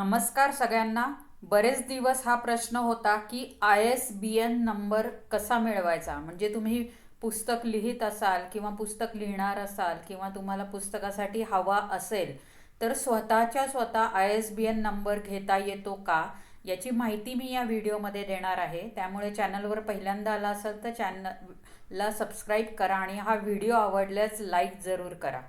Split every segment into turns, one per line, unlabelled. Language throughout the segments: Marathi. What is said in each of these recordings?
नमस्कार सगळ्यांना. बरेच दिवस हा प्रश्न होता की I S B N number कसा मिळवायचा? म्हणजे तुम्ही पुस्तक लिहित असाल किंवा पुस्तक लिहिणार असाल किंवा तुम्हाला पुस्तकासाठी हवा असेल तर स्वतःच्या स्वतः I S B N number घेता येतो का? याची माहिती मी या व्हिडिओमध्ये देणार आहे. त्यामुळे चॅनलवर पहिल्यांदा आला असेल तर चॅनलला सबस्क्राईब करा आणि हा व्हिडिओ आवडल्यास लाईक जरूर करा.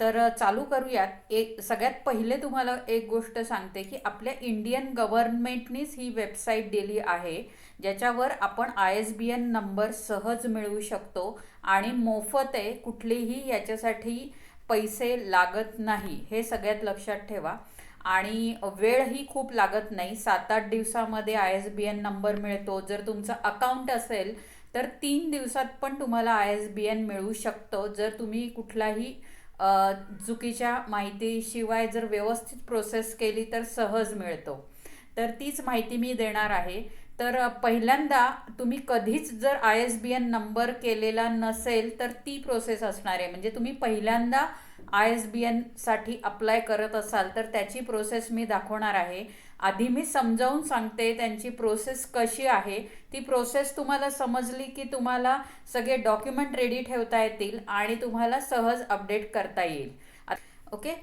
तर चालू करूयात. एक सगळ्यात पहिले तुम्हाला एक गोष्ट सांगते की आपल्या इंडियन गव्हर्नमेंटनीच ही वेबसाईट दिली आहे ज्याच्यावर आपण I S B N number सहज मिळवू शकतो आणि मोफत आहे कुठलीही याच्यासाठी पैसे लागत नाही हे सगळ्यात लक्षात ठेवा. आणि वेळही खूप लागत नाही. सात आठ दिवसामध्ये I S B N number मिळतो. जर तुमचं अकाउंट असेल तर तीन दिवसात पण तुम्हाला आय एस बी एन मिळू शकतो. जर तुम्ही कुठलाही चुकीच्या माहितीशिवाय जर व्यवस्थित प्रोसेस केली तर सहज मिळतो. तर तीच माहिती मी देणार आहे. तर पहिल्यांदा तुम्ही कधीच जर I S B N number केलेला नसेल तर ती प्रोसेस असणार आहे. म्हणजे तुम्ही पहिल्यांदा आय एस बी एनसाठी अप्लाय करत असाल तर त्याची प्रोसेस मी दाखवणार आहे. आधी मी समजावून सांगते त्यांची प्रोसेस कशी आहे. ती प्रोसेस तुम्हाला समजली की तुम्हाला सगळे डॉक्युमेंट रेडी ठेवता येतील आणि तुम्हाला सहज अपडेट करता येईल. ओके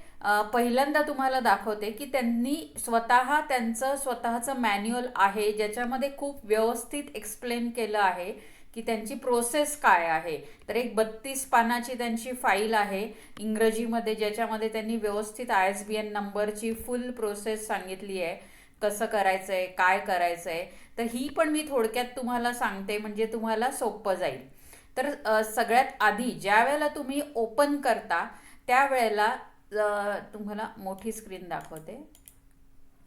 पहिल्यांदा तुम्हाला दाखवते की त्यांनी स्वतः त्यांचं स्वतःचं मॅन्युअल आहे ज्याच्यामध्ये खूप व्यवस्थित एक्सप्लेन केलं आहे. की त्यांची प्रोसेस काय आहे? तर एक बत्तीस पानाची त्यांची फाईल आहे. इंग्रजीमध्ये ज्याच्यामध्ये त्यांनी व्यवस्थित आय एस बी एन नंबरची फुल प्रोसेस सांगितली आहे. कसं करायचं आहे काय करायचं आहे तर ही पण मी थोडक्यात तुम्हाला सांगते म्हणजे तुम्हाला सोपं जाईल. तर सगळ्यात आधी ज्या वेळेला तुम्ही ओपन करता त्यावेळेला तुम्हाला मोठी स्क्रीन दाखवते.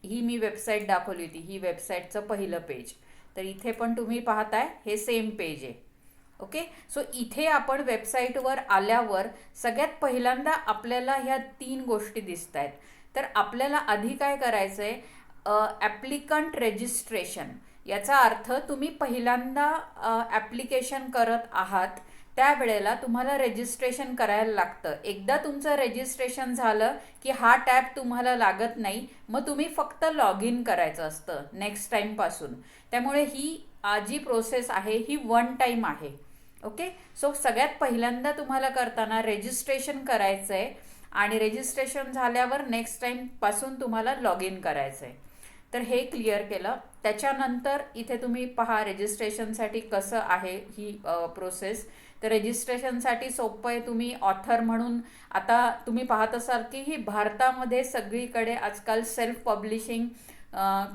ही मी वेबसाईट दाखवली होती. ही वेबसाईटचं पहिलं पेज तर इथे पण तुम्ही पाहताय हे सेम पेज आहे. ओके सो इथे आपण वेबसाईटवर आल्यावर सगळ्यात पहिल्यांदा आपल्याला ह्या तीन गोष्टी दिसत आहेत तर आपल्याला आधी काय करायचं आहे ॲप्लिकंट रेजिस्ट्रेशन याचा अर्थ तुम्ही पहिल्यांदा ॲप्लिकेशन करत आहात त्यावेळेला तुम्हाला रेजिस्ट्रेशन करायला लागतं. एकदा तुमचं रेजिस्ट्रेशन झालं की हा टॅब तुम्हाला लागत नाही मग तुम्ही फक्त लॉग इन करायचं असतं नेक्स्ट टाईमपासून त्यामुळे ही जी प्रोसेस आहे ही वन टाईम आहे. ओके सो सगळ्यात पहिल्यांदा तुम्हाला करताना रेजिस्ट्रेशन करायचं आहे आणि रेजिस्ट्रेशन झाल्यावर नेक्स्ट टाईमपासून तुम्हाला लॉग इन करायचं आहे तर हे क्लिअर केलं. त्याच्यानंतर इथे तुम्ही पहा रेजिस्ट्रेशनसाठी कसं आहे ही प्रोसेस तर रेजिस्ट्रेशनसाठी सोपं आहे तुम्ही ऑथर म्हणून आता तुम्ही पाहत असाल की ही भारतामध्ये सगळीकडे आजकाल सेल्फ पब्लिशिंग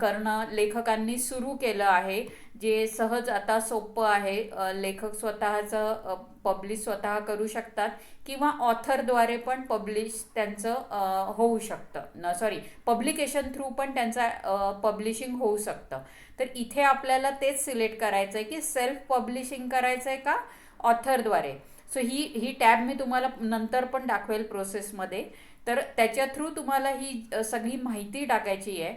करणं लेखकांनी सुरू केलं आहे. जे सहज आता सोपं आहे लेखक स्वतःचं पब्लिश स्वतः करू शकतात किंवा ऑथरद्वारे पण पब्लिश त्यांचं होऊ शकतं. न सॉरी पब्लिकेशन थ्रू पण त्यांचा पब्लिशिंग होऊ शकतं. तर इथे आपल्याला तेच सिलेक्ट करायचं आहे की सेल्फ पब्लिशिंग करायचं आहे का ऑथरद्वारे? सो ही ही टॅब मी तुम्हाला नंतर पण दाखवेल प्रोसेसमध्ये. तर त्याच्या थ्रू तुम्हाला ही सगळी माहिती टाकायची आहे.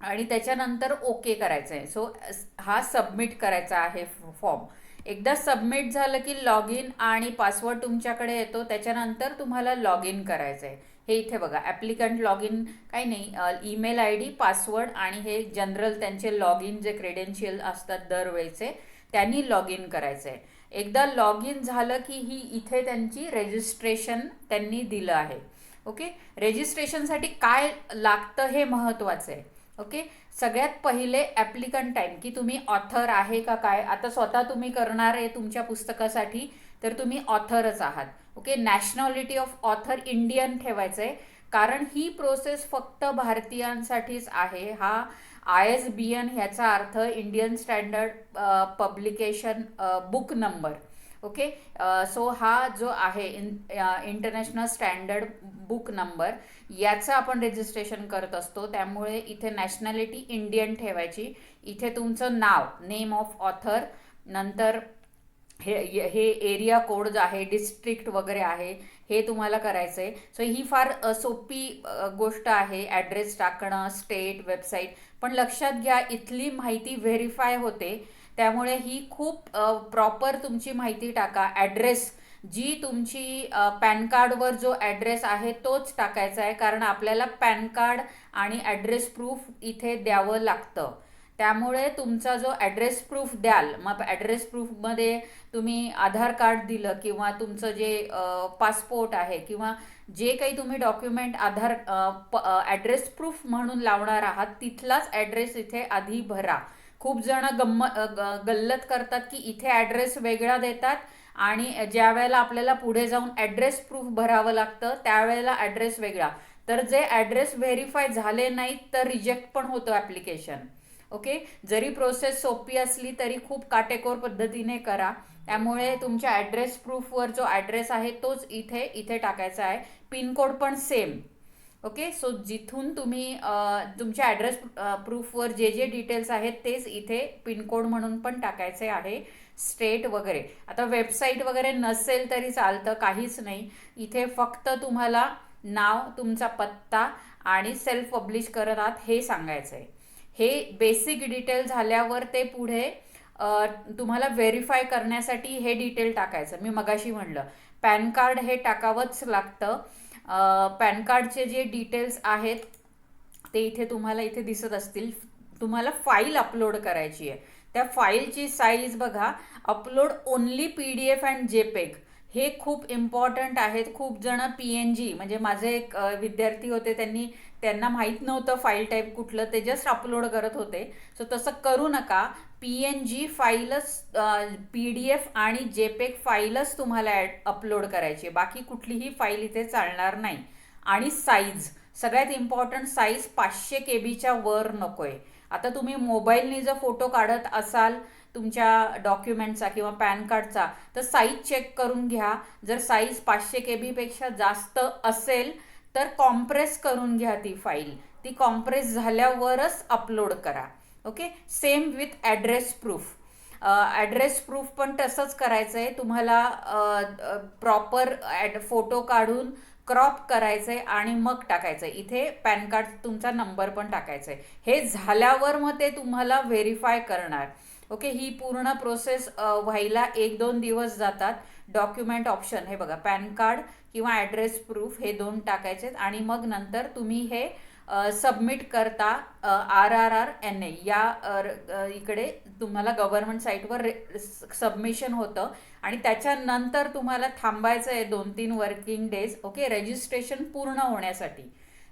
आणि त्याच्यानंतर ओके करायचं आहे सो हा सबमिट करायचा आहे फॉर्म एकदा सबमिट झालं की लॉग इन आणि पासवर्ड तुमच्याकडे येतो त्याच्यानंतर तुम्हाला लॉग इन करायचं आहे हे इथे बघा ॲप्लिकंट लॉग इन काही नाही ईमेल आय डी पासवर्ड आणि हे जनरल त्यांचे लॉग इन जे क्रेडेन्शियल असतात दरवेळेचे त्यांनी लॉग इन करायचं आहे एकदा लॉग इन झालं की ही इथे त्यांची रेजिस्ट्रेशन त्यांनी दिलं आहे. ओके? रेजिस्ट्रेशनसाठी काय लागतं हे महत्त्वाचं आहे. ओके सगळ्यात पहिले ॲप्लिकंट टाईम की तुम्ही ऑथर आहे का काय? आता स्वतः तुम्ही करणार आहे तुमच्या पुस्तकासाठी तर तुम्ही ऑथरच आहात. Okay nationality of author Indian ठेवायचं आहे कारण ही प्रोसेस फक्त भारतीयांसाठीच आहे. हा आय एस बी एन ह्याचा अर्थ Indian standard publication book number okay so uh, हा जो आहे in international standard book number याचं आपण रजिस्ट्रेशन करत असतो. त्यामुळे इथे नॅशनॅलिटी इंडियन ठेवायची. इथे तुमचं नाव नेम ऑफ ऑथर नंतर हे हे एरिया कोड जो आहे डिस्ट्रिक्ट वगैरे आहे हे तुम्हाला करायचं आहे सो ही फार uh, सोपी uh, गोष्ट आहे. ॲड्रेस टाकणं स्टेट वेबसाईट पण लक्षात घ्या इथली माहिती व्हेरीफाय होते. त्यामुळे ही खूप प्रॉपर तुमची माहिती टाका. ॲड्रेस जी तुमची पॅन कार्डवर जो ॲड्रेस आहे तोच टाकायचा आहे. कारण आपल्याला पॅन कार्ड आणि ॲड्रेस प्रूफ इथे द्यावं लागतं. त्यामुळे तुमचा जो ॲड्रेस प्रूफ द्याल मग ॲड्रेस प्रूफमध्ये तुम्ही आधार कार्ड दिलं किंवा तुमचं जे पासपोर्ट आहे किंवा जे काही तुम्ही डॉक्युमेंट आधार ॲड्रेस प्रूफ म्हणून लावणार आहात तिथलाच ॲड्रेस इथे आधी भरा. खूप जण गम्म गल्लत करतात की इथे ॲड्रेस वेगळा देतात आणि ज्या वेळेला आपल्याला पुढे जाऊन ॲड्रेस प्रूफ भरावं लागतं त्यावेळेला ॲड्रेस वेगळा. तर जे ॲड्रेस व्हेरीफाय झाले नाहीत तर रिजेक्ट पण होतं ॲप्लिकेशन ओके जरी प्रोसेस सोपी असली तरी खूप काटेकोर पद्धतीने करा. त्यामुळे तुमच्या ॲड्रेस प्रूफवर जो ॲड्रेस आहे तोच इथे इथे टाकायचा आहे. पिनकोड पण सेम ओके सो जिथून तुम्ही तुमच्या ॲड्रेस प्रूफवर जे जे डिटेल्स आहेत तेच इथे पिनकोड म्हणून पण टाकायचे आहे स्टेट वगैरे. आता वेबसाईट वगैरे नसेल तरी चालतं काहीच नाही. इथे फक्त तुम्हाला नाव तुमचा पत्ता आणि सेल्फ पब्लिश करत आहात हे सांगायचं आहे हे बेसिक डिटेल झाल्यावर ते पुढे तुम्हाला व्हेरीफाय करण्यासाठी हे डिटेल टाकायचं. मी मगाशी म्हणलं पॅन कार्ड हे टाकावंच लागतं. पॅन कार्डचे जे डिटेल्स आहेत ते इथे तुम्हाला इथे दिसत असतील. तुम्हाला फाईल अपलोड करायची आहे. त्या फाईलची साईज बघा. Upload only P D F and JPEG हे खूप इम्पॉर्टंट आहेत. खूप जण पी एन जी म्हणजे माझे एक विद्यार्थी होते त्यांनी त्यांना माहीत नव्हतं फाईल टाईप कुठलं. ते जस्ट अपलोड करत होते. सो तसं करू नका. पी एन जी फाईलच पी डी एफ आणि जेपेक फाईलच तुम्हाला ॲड अपलोड करायची. बाकी कुठलीही फाईल इथे चालणार नाही. आणि साईज सगळ्यात इम्पॉर्टंट साईज पाचशे के बीच्या वर नको आहे आता तुम्ही मोबाईलने जर फोटो काढत असाल तुमच्या डॉक्युमेंटचा किंवा पॅन कार्डचा तर साईज चेक करून घ्या. जर साईज पाचशे के बीपेक्षा जास्त असेल तर कॉम्प्रेस करून घ्या ती फाईल ती कॉम्प्रेस झाल्यावरच अपलोड करा. Okay? Same with address proof address proof पण तसंच करायचं आहे तुम्हाला प्रॉपर ॲड फोटो काढून क्रॉप करायचं आहे आणि मग टाकायचं आहे इथे पॅन कार्ड तुमचा नंबर पण टाकायचा आहे हे झाल्यावर मग ते तुम्हाला व्हेरीफाय करणार. ओके? ही पूर्ण प्रोसेस व्हायला एक दोन दिवस जातात. डॉक्युमेंट ऑप्शन हे बघा पॅन कार्ड किंवा ॲड्रेस प्रूफ हे दोन टाकायचे आणि मग नंतर तुम्ही हे सबमिट करता R R R N A या इकडे तुम्हाला गव्हर्नमेंट साईटवर सबमिशन होतं. आणि त्याच्यानंतर तुम्हाला थांबायचं आहे दोन तीन वर्किंग डेज ओके रजिस्ट्रेशन पूर्ण होण्यासाठी.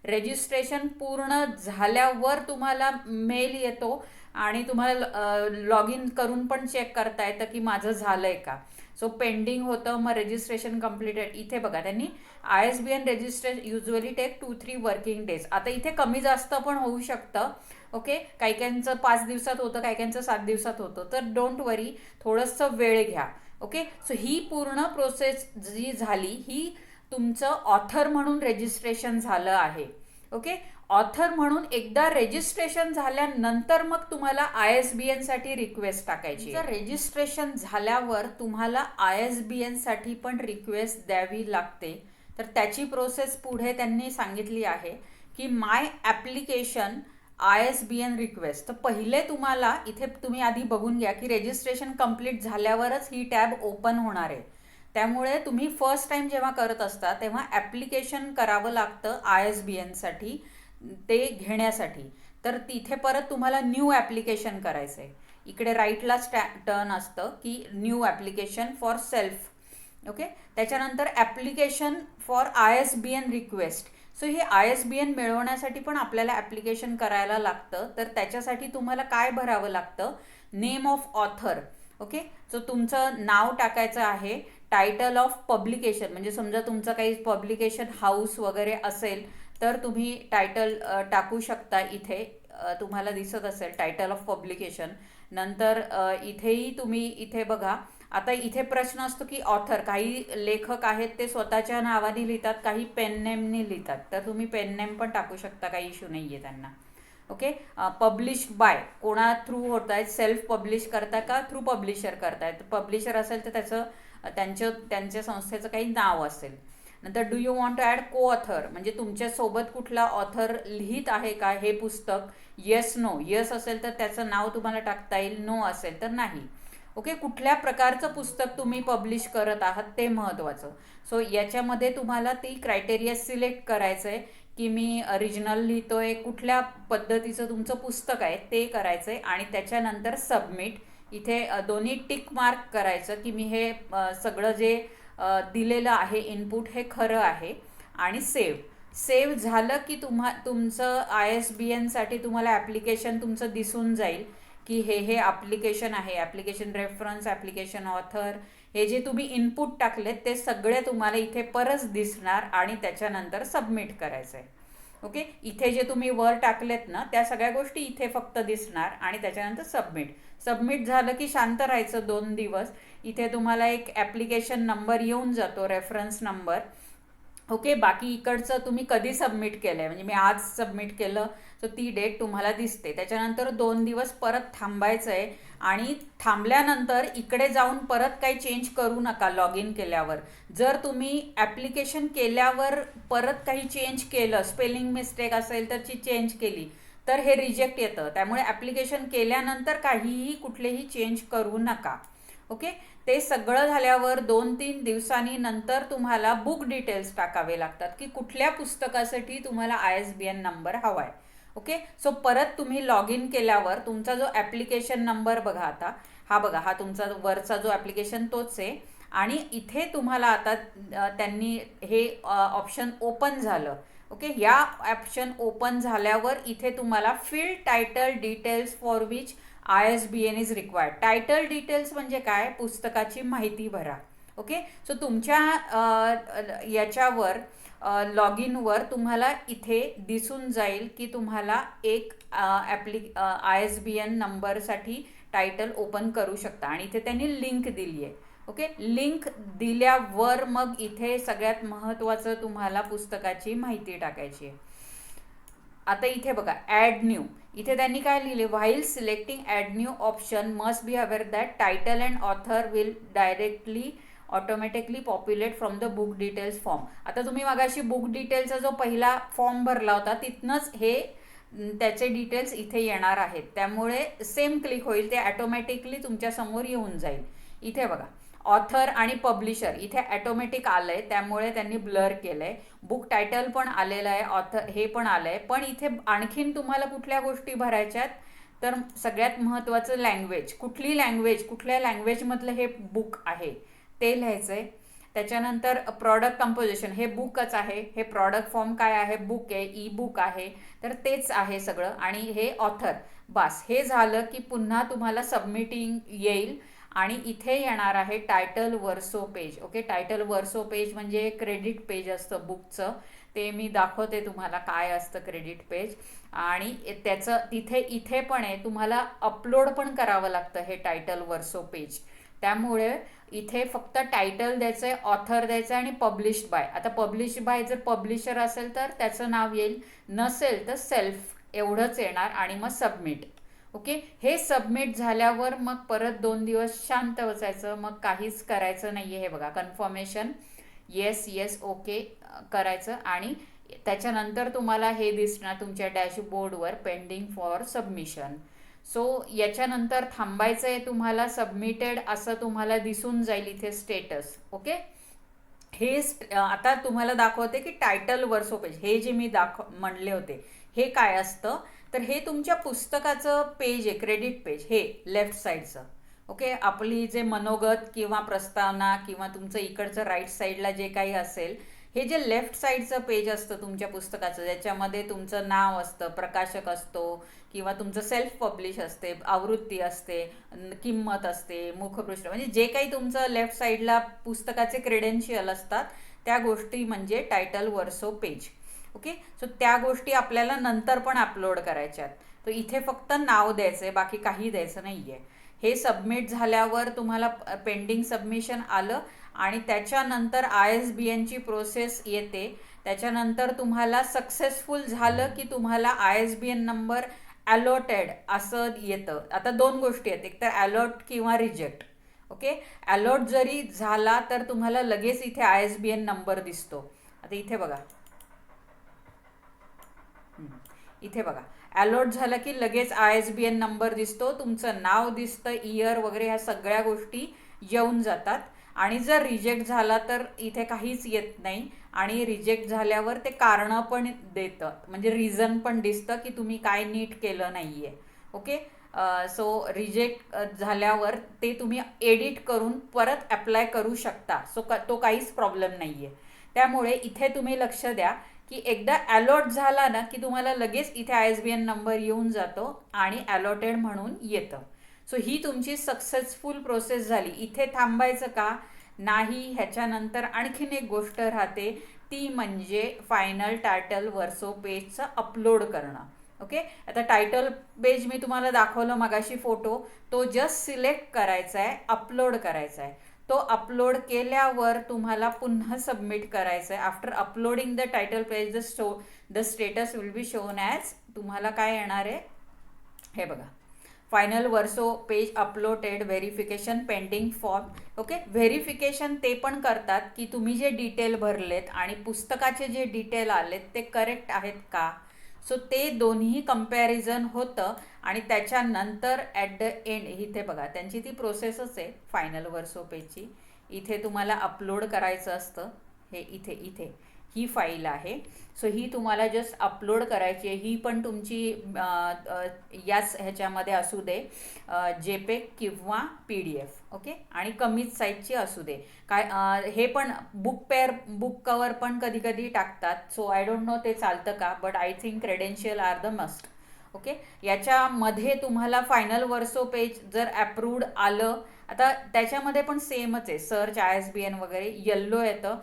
रजिस्ट्रेशन पूर्ण झाल्यावर तुम्हाला मेल येतो आणि तुम्हाला लॉग इन करून पण चेक करता येतं की माझं झालं आहे का. सो पेंडिंग होतं मग रजिस्ट्रेशन कम्प्लिटेड इथे बघा त्यांनी I S B N registration usually take two three working days आता इथे कमी जास्त पण होऊ शकतं ओके काही काहींचं पाच दिवसात होतं काही काहींचं सात दिवसात होतं. तर डोंट वरी थोडंसं वेळ घ्या ओके सो ही पूर्ण प्रोसेस जी झाली ही तुमचं ऑथर म्हणून रजिस्ट्रेशन झालं आहे ओके ऑथर म्हणून एकदा रजिस्ट्रेशन झाल्यानंतर मग तुम्हाला आय एस बी एनसाठी रिक्वेस्ट टाकायची जर रजिस्ट्रेशन झाल्यावर तुम्हाला आय एस बी एनसाठी पण रिक्वेस्ट द्यावी लागते. तर त्याची प्रोसेस पुढे त्यांनी सांगितली आहे की my application I S B N request तर पहिले तुम्हाला इथे तुम्ही आधी बघून घ्या की रजिस्ट्रेशन कंप्लीट झाल्यावरच ही टॅब ओपन होणार आहे. त्यामुळे तुम्ही फर्स्ट टाइम जेव्हा करत असता तेव्हा ॲप्लिकेशन करावं लागतं आय एस बी एनसाठी ते घेण्यासाठी. तर तिथे परत तुम्हाला न्यू ॲप्लिकेशन करायचं आहे इकडे राईटला स्टॅ टर्न असतं की new application for self okay त्याच्यानंतर application for I S B N request so हे आय एस बी एन मिळवण्यासाठी पण आपल्याला ॲप्लिकेशन करायला लागतं. तर त्याच्यासाठी तुम्हाला काय भरावं लागतं? Name of author okay so तुमचं नाव टाकायचं आहे. टायटल ऑफ पब्लिकेशन म्हणजे समजा तुमचं काही पब्लिकेशन हाऊस वगैरे असेल तर तुम्ही टायटल टाकू शकता इथे. तुम्हाला दिसत असेल टायटल ऑफ पब्लिकेशन नंतर इथेही तुम्ही इथे बघा. आता इथे प्रश्न असतो की ऑथर काही लेखक आहेत ते स्वतःच्या नावाने लिहितात काही पेननेमने लिहितात. तर तुम्ही पेननेम पण टाकू शकता काही इश्यू नाही आहे त्यांना ओके पब्लिश बाय कोणा थ्रू होत आहेत सेल्फ पब्लिश करता का थ्रू पब्लिशर करतायत पब्लिशर असेल तर त्याचं त्यांचं त्यांच्या संस्थेचं काही नाव असेल. नंतर do you want to add co author म्हणजे तुमच्यासोबत कुठला ऑथर लिहित आहे का हे पुस्तक? येस नो येस असेल तर त्याचं नाव तुम्हाला टाकता येईल. नो असेल तर नाही. ओके कुठल्या प्रकारचं पुस्तक तुम्ही पब्लिश करत आहात ते महत्त्वाचं सो याच्यामध्ये तुम्हाला ती क्रायटेरिया सिलेक्ट करायचं आहे की मी रिजनल लिहितोय कुठल्या पद्धतीचं तुमचं पुस्तक आहे ते करायचं आहे आणि त्याच्यानंतर सबमिट इथे दोन्ही टिक मार्क करायचं की मी हे सगळं जे दिलेलं आहे इनपुट हे खरं आहे आणि सेव्ह सेव्ह झालं की तुम्हा तुमचं आय एस बी एनसाठी तुम्हाला ॲप्लिकेशन तुमचं दिसून जाईल की हे हे ॲप्लिकेशन आहे. ॲप्लिकेशन रेफरन्स ॲप्लिकेशन ऑथर हे जे तुम्ही इनपुट टाकलेत ते सगळे तुम्हाला इथे परत दिसणार आणि त्याच्यानंतर सबमिट करायचं आहे ओके? इथे जे तुम्ही वर टाकलेत ना त्या सगळ्या गोष्टी इथे फक्त दिसणार आणि त्याच्यानंतर सबमिट. सबमिट झालं की शांत राहायचं दोन दिवस. इथे तुम्हाला एक ॲप्लिकेशन नंबर येऊन जातो रेफरन्स नंबर ओके? बाकी इकडचं तुम्ही कधी सबमिट केलं आहे म्हणजे मी आज सबमिट केलं तर ती डेट तुम्हाला दिसते. त्याच्यानंतर दोन दिवस परत थांबायचं आहे आणि थांबल्यानंतर इकडे जाऊन परत काही चेंज करू नका लॉग इन केल्यावर. जर तुम्ही ॲप्लिकेशन केल्यावर परत काही चेंज केलं स्पेलिंग मिस्टेक असेल तर ची चेंज केली तर हे रिजेक्ट येतं. त्यामुळे ॲप्लिकेशन केल्यानंतर काहीही कुठलेही चेंज करू नका. ओके ते सगळं झाल्यावर दोन तीन दिवसांनी नंतर तुम्हाला बुक डिटेल्स टाकावे लागतात की कुठल्या पुस्तकासाठी तुम्हाला I S B N number हवा आहे ओके? सो परत तुम्ही लॉग इन केल्यावर तुमचा जो ॲप्लिकेशन नंबर बघा आता हा बघा हा तुमचा वरचा जो ॲप्लिकेशन तोच आहे. आणि इथे तुम्हाला आता त्यांनी हे ऑप्शन ओपन झालं. ओके? या ऑप्शन ओपन झाल्यावर इथे तुम्हाला fill title details for which I S B N is required title details म्हणजे काय? पुस्तकाची माहिती भरा. ओके सो तुमच्या याच्यावर लॉग इनवर तुम्हाला इथे दिसून जाईल की तुम्हाला एक ॲप्लि आय एस बी एन नंबरसाठी टायटल ओपन करू शकता. आणि इथे त्यांनी लिंक दिली आहे. ओके लिंक दिल्यावर मग इथे सगळ्यात महत्त्वाचं तुम्हाला पुस्तकाची माहिती टाकायची आहे. आता इथे बघा ॲड न्यू इथे त्यांनी काय लिहिले? While selecting add new option must be aware that title and author will directly automatically populate from the book details form आता तुम्ही मागाशी बुक डिटेलचा जो पहिला फॉर्म भरला होता तिथनंच हे त्याचे डिटेल्स इथे येणार आहेत. त्यामुळे सेम क्लिक होईल ते ॲटोमॅटिकली तुमच्यासमोर येऊन जाईल. इथे बघा ऑथर आणि पब्लिशर इथे ॲटोमॅटिक आलं आहे त्यामुळे त्यांनी ब्लर केलं आहे बुक टायटल पण आलेलं आहे ऑथर हे पण आलं आहे पण इथे आणखीन तुम्हाला कुठल्या गोष्टी भरायच्यात तर सगळ्यात महत्त्वाचं लँग्वेज कुठली लँग्वेज कुठल्या लँग्वेजमधलं हे बुक आहे? ते लिहायचं आहे त्याच्यानंतर प्रॉडक्ट कंपोजिशन हे बुकच आहे. हे प्रॉडक्ट फॉर्म काय आहे? बुक आहे ई बुक आहे. तर तेच आहे सगळं. आणि हे ऑथर बास हे झालं की पुन्हा तुम्हाला सबमिटिंग येईल. आणि इथे येणार आहे title verso page okay title verso page म्हणजे क्रेडिट पेज असतं बुकचं ते मी दाखवते तुम्हाला काय असतं क्रेडिट पेज आणि त्याचं तिथे इथे पण आहे. तुम्हाला अपलोड पण करावं लागतं हे टायटल वर्सो पेज त्यामुळे इथे फक्त टायटल द्यायचं आहे ऑथर द्यायचं आहे आणि पब्लिश बाय आता पब्लिश बाय जर पब्लिशर असेल तर त्याचं नाव येईल. नसेल तर सेल्फ एवढंच येणार आणि मग सबमिट ओके हे सबमिट झाल्यावर मग परत दोन दिवस शांत बसायचं मग काहीच करायचं नाही आहे हे बघा. कन्फर्मेशन येस येस ओके करायचं आणि त्याच्यानंतर तुम्हाला हे दिसणार तुमच्या डॅशबोर्डवर पेंडिंग फॉर सबमिशन सो याच्यानंतर थांबायचं आहे तुम्हाला सबमिटेड असं तुम्हाला दिसून जाईल इथे स्टेटस ओके हे आता तुम्हाला दाखवते की टायटल वर्सो पेज हे जे मी दाखव म्हणले होते हे काय असतं? तर हे तुमच्या पुस्तकाचं पेज आहे क्रेडिट पेज हे लेफ्ट साईडचं ओके आपली जे मनोगत किंवा प्रस्तावना किंवा तुमचं इकडचं राईट साईडला जे काही असेल हे जे लेफ्ट साईडचं पेज असतं तुमच्या पुस्तकाचं ज्याच्यामध्ये तुमचं नाव असतं प्रकाशक असतो किंवा तुमचं सेल्फ पब्लिश असते आवृत्ती असते किंमत असते मुखपृष्ठ म्हणजे जे काही तुमचं लेफ्ट साईडला पुस्तकाचे क्रेडेन्शियल असतात त्या गोष्टी म्हणजे title verso page okay so त्या गोष्टी आपल्याला नंतर पण अपलोड करायच्यात. तर इथे फक्त नाव द्यायचं आहे बाकी काही द्यायचं नाही आहे हे सबमिट झाल्यावर तुम्हाला पेंडिंग सबमिशन आलं आणि त्याच्यानंतर आय एस बी एनची प्रोसेस येते. त्याच्यानंतर तुम्हाला सक्सेसफुल झालं की तुम्हाला I S B N number allotted असं येतं. आता दोन गोष्टी आहेत. एक तर ॲलॉट किंवा रिजेक्ट ओके ॲलॉट जरी झाला तर तुम्हाला लगेच इथे I S B N number दिसतो. आता इथे बघा. इथे बघा. अलॉट झालं की लगेच I S B N number दिसतो तुमचं नाव दिसतं इयर वगैरे ह्या सगळ्या गोष्टी येऊन जातात. आणि जर रिजेक्ट झाला तर इथे काहीच येत नाही आणि रिजेक्ट झाल्यावर ते कारणं पण देतं. म्हणजे रिझन पण दिसतं की तुम्ही काय नीट केलं नाही आहे ओके सो रिजेक्ट झाल्यावर ते तुम्ही एडिट करून परत अप्लाय करू शकता. सो का तो काहीच प्रॉब्लेम नाही आहे त्यामुळे इथे तुम्ही लक्ष द्या. की एकदा अलॉट झाला ना की तुम्हाला लगेच इथे I S B N number येऊन जातो आणि अलॉटेड म्हणून येतं. सो ही तुमची सक्सेसफुल प्रोसेस झाली. इथे थांबायचं का? नाही ह्याच्यानंतर आणखीन एक गोष्ट राहते ती म्हणजे फायनल टायटल वर्सो पेजचं अपलोड करणं. ओके आता टायटल पेज मी तुम्हाला दाखवलं मगाशी फोटो तो जस्ट सिलेक्ट करायचा आहे अपलोड करायचा आहे तो अपलोड केल्यावर तुम्हाला पुन्हा सबमिट करायचं आहे after uploading the title page the stove the status will be shown as तुम्हाला काय येणार आहे? हे बघा. Final verso page uploaded verification pending form okay verification ते पण करतात की तुम्ही जे डिटेल भरलेत आणि पुस्तकाचे जे डिटेल आलेत ते करेक्ट आहेत का? सो ते दोन्ही कंपॅरिझन होतं आणि त्याच्यानंतर ॲट द एंड इथे बघा त्यांची ती प्रोसेसच आहे फायनल वर्सोपेची इथे तुम्हाला अपलोड करायचं असतं. हे इथे इथे. ही फाईल आहे. सो ही तुम्हाला जस्ट अपलोड करायची आहे. ही पण तुमची याच ह्याच्यामध्ये असू दे जेपेक किंवा पी डी एफ ओके आणि कमीच साईजची असू दे. काय हे पण बुक पेअर बुक कवर पण कधी कधी टाकतात. सो आय डोंट नो ते चालतं का but I think credential are the must okay याच्यामध्ये तुम्हाला फायनल वर्सो पेज जर अप्रूव्ड आलं आता त्याच्यामध्ये पण सेमच आहे. Search I S B N वगैरे येल्लो येतं.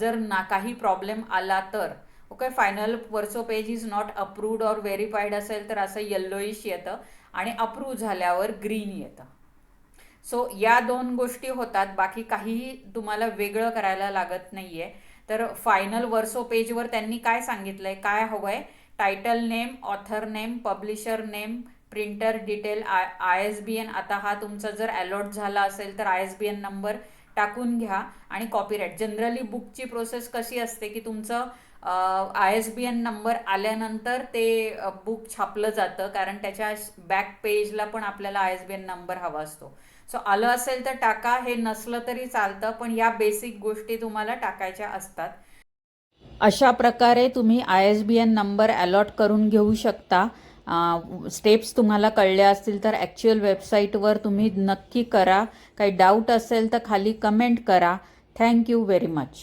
जर ना काही प्रॉब्लेम आला तर. Okay final verso page is not approved or verified असेल तर असं येल्लोईश येतं आणि अप्रूव्ह झाल्यावर ग्रीन येतं. सो या दोन गोष्टी होतात. बाकी काहीही तुम्हाला वेगळं करायला लागत नाही आहे तर फायनल वर्सो पेजवर त्यांनी काय सांगितलं आहे काय हवं आहे title name author name publisher name printer detail I I S B N आता हा तुमचा जर अलॉट झाला असेल तर I S B N number टाकून घ्या आणि कॉपीराईट. जनरली बुकची प्रोसेस कशी असते की तुमचं I S B N number आल्यानंतर ते बुक छापलं जातं कारण त्याच्या बॅक पेजला पण आपल्याला I S B N number हवा असतो. सो आलं असेल तर टाका हे नसलं तरी चालतं पण या बेसिक गोष्टी तुम्हाला टाकायच्या असतात. अशा प्रकारे तुम्ही I S B N number allot करून घेऊ शकता. स्टेप्स तुम्हाला कळल्या असतील तर ॲक्च्युअल वेबसाईटवर तुम्ही नक्की करा. काही डाऊट असेल तर खाली कमेंट करा. Thank you very much